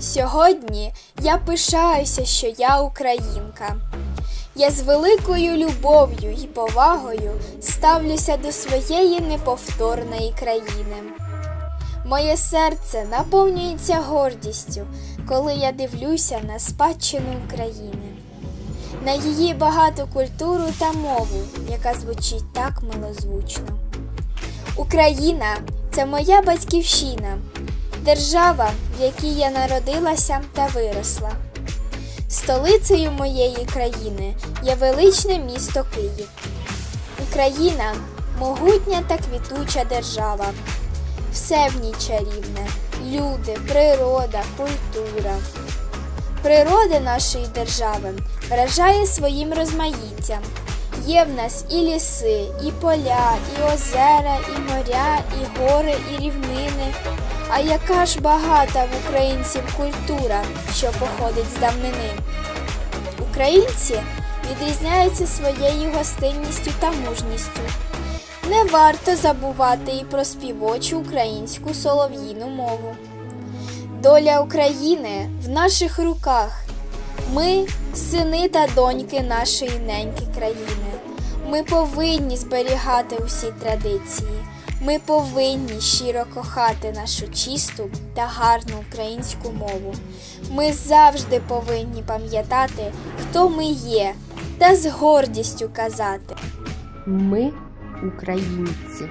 Сьогодні я пишаюся, що я українка. Я з великою любов'ю і повагою ставлюся до своєї неповторної країни. Моє серце наповнюється гордістю, коли я дивлюся на спадщину України, на її багату культуру та мову, яка звучить так милозвучно. Україна це моя батьківщина, держава, в якій я народилася та виросла. Столицею моєї країни є величне місто Київ. Україна могутня та квітуча держава. Все в ній чарівне люди, природа, культура. Природа нашої держави вражає своїм розмаїттям. Є в нас і ліси, і поля, і озера, і моря, і гори, і рівнини. А яка ж багата в українців культура, що походить з давнини. Українці відрізняються своєю гостинністю та мужністю. Не варто забувати і про співочу українську солов'їну мову. Доля України в наших руках. Ми сини та доньки нашої неньки країни. Ми повинні зберігати усі традиції. Ми повинні щиро кохати нашу чисту та гарну українську мову. Ми завжди повинні пам'ятати, хто ми є, та з гордістю казати. Ми українці.